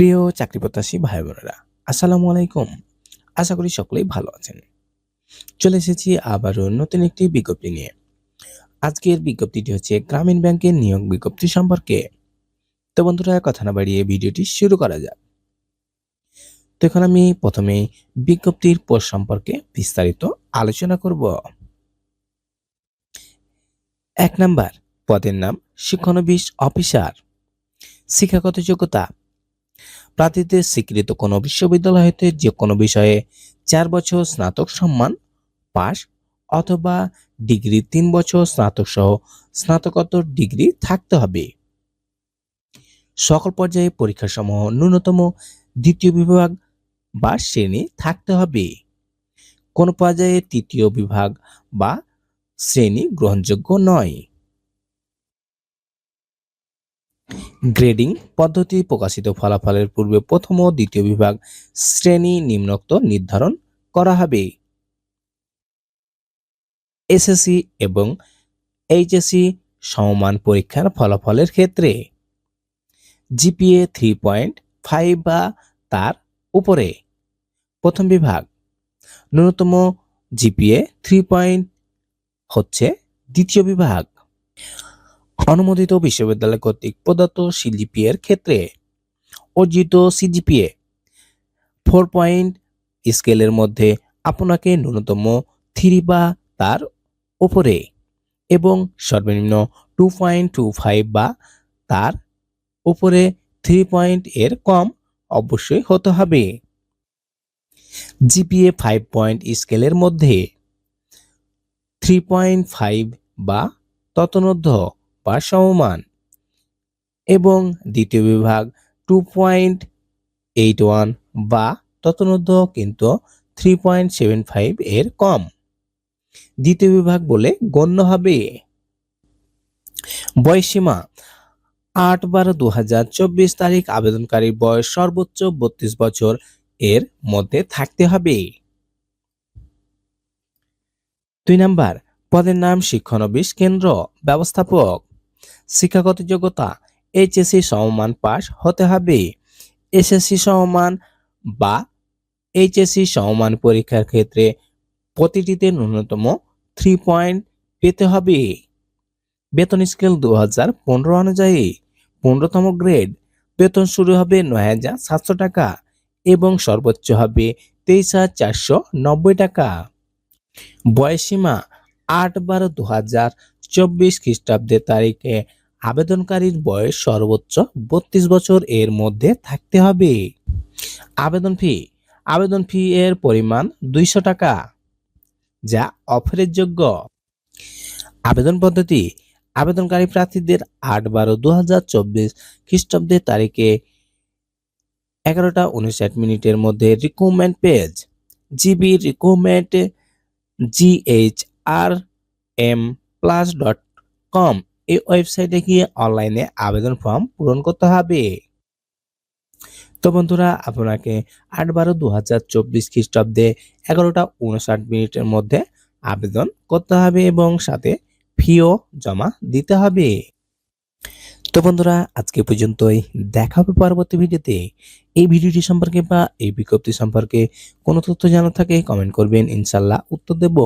প্রিয় চাকরি ভাই বোনেরা আসসালামু আলাইকুম। আশা করি সকলেই ভালো আছেন। চলে এসেছি আবারও নতুন একটি বিজ্ঞপ্তি নিয়ে। আজকের বিজ্ঞপ্তিটি হচ্ছে গ্রামীণ ব্যাংকের নিয়োগ বিজ্ঞপ্তি সম্পর্কে। তো বন্ধুরা, কথা না বাড়িয়ে ভিডিওটি শুরু করা যাক। তো এখন আমি প্রথমে বিজ্ঞপ্তির পোস্ট সম্পর্কে বিস্তারিত আলোচনা করব। এক নাম্বার, পদের নাম শিক্ষানবিশ অফিসার। শিক্ষাগত যোগ্যতা প্রার্থীদের স্বীকৃত কোনো বিশ্ববিদ্যালয় হতে যে কোনো বিষয়ে চার বছর স্নাতক সম্মান পাস অথবা ডিগ্রি তিন বছর স্নাতক সহ স্নাতকোত্তর ডিগ্রি থাকতে হবে। সকল পর্যায়ে পরীক্ষাসমূহ ন্যূনতম দ্বিতীয় বিভাগ বা শ্রেণি থাকতে হবে। কোন পর্যায়ে তৃতীয় বিভাগ বা শ্রেণি গ্রহণযোগ্য নয়। গ্রেডিং পদ্ধতি প্রকাশিত ফলাফলের পূর্বে প্রথম ও দ্বিতীয় বিভাগ শ্রেণি নিম্নোক্ত নির্ধারণ করা হবে। এসএসসি এবং এইচএসসি সমমান পরীক্ষার ফলাফলের ক্ষেত্রে জিপিএ থ্রি পয়েন্ট ফাইভ বা তার উপরে। প্রথম বিভাগ, ন্যূনতম জিপিএ থ্রি পয়েন্ট হচ্ছে দ্বিতীয় বিভাগ অনুমোদিত বিশ্ববিদ্যালয় কর্তৃক প্রদত্ত সিজিপিএ এর ক্ষেত্রে অর্জিত সিজিপিএ ফোর পয়েন্ট স্কেলের মধ্যে আপনাকে ন্যূনতম থ্রি বা তার উপরে এবং সর্বনিম্ন টু পয়েন্ট টু ফাইভ বা তার উপরে থ্রি পয়েন্ট এর কম অবশ্যই হতে হবে। জিপিএ ফাইভ পয়েন্ট স্কেলের মধ্যে থ্রি পয়েন্ট ফাইভ বা ততনূর্ধ্ব বা সমমান এবং দ্বিতীয় বিভাগ টু পয়েন্ট এইট ওয়ান বা ততনূর্ধ্ব কিন্তু থ্রি পয়েন্ট সেভেন ফাইভ এর কম। দ্বিতীয় বিভাগ বলে গণ্য হবে। বয়সীমা, আট বারো দু হাজার চব্বিশ তারিখ আবেদনকারীর বয়স সর্বোচ্চ বত্রিশ বছর এর মধ্যে থাকতে হবে। দুই নাম্বার, পদের নাম শিক্ষানবিশ কেন্দ্র ব্যবস্থাপক। শিক্ষাগত যোগ্যতা এইচএসসি সমমান পাস হতে হবে। এসএসসি সমমান বা এইচএসসি সমমান পরীক্ষার ক্ষেত্রে প্রতিটিতে ন্যূনতম থ্রি পয়েন্ট পেতে হবে। বেতন স্কেল দু হাজার পনেরো অনুযায়ী পনেরোতম গ্রেড বেতন শুরু হবে নয় হাজার সাতশো টাকা এবং সর্বোচ্চ হবে তেইশ হাজার চারশো নব্বই টাকা। বয়সীমা আট বারো দু হাজার চব্বিশ খ্রিস্টাব্দের তারিখে আবেদনকারীর বয়স সর্বোচ্চ বত্রিশ বছর এর মধ্যে থাকতে হবে। আবেদন ফি আবেদন ফি এর পরিমাণ দুইশো টাকা, যা অফারের যোগ্য। আবেদন পদ্ধতি, আবেদনকারী প্রার্থীদের আট বারো দু হাজার চব্বিশ খ্রিস্টাব্দের তারিখে এগারোটা উনষাট মিনিটের মধ্যে recruitment page, GB recruitment GH R M plus dot com এই ওয়েবসাইটে গিয়ে অনলাইনে আবেদন ফর্ম পূরণ করতে হবে। তো বন্ধুরা, আপনাকে আট বারো দু হাজার চব্বিশ খ্রিস্টাব্দে এগারোটা উনষাট মিনিটের মধ্যে আবেদন করতে হবে এবং সাথে ফিও জমা দিতে হবে। তো বন্ধুরা, আজকে পর্যন্তই। দেখা হবে পরবর্তী ভিডিওতে। এই ভিডিওটি সম্পর্কে বা এই বিজ্ঞপ্তি সম্পর্কে কোনো তথ্য জানা থাকে কমেন্ট করবেন ইনশাল্লাহ উত্তর দেব।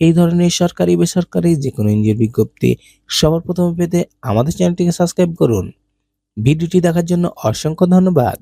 এই ধরনের সরকারি, বেসরকারি যে কোনো এনজিওর বিজ্ঞপ্তি সবার প্রথমে পেতে আমাদের চ্যানেলটিকে সাবস্ক্রাইব করুন। ভিডিওটি দেখার জন্য অসংখ্য ধন্যবাদ।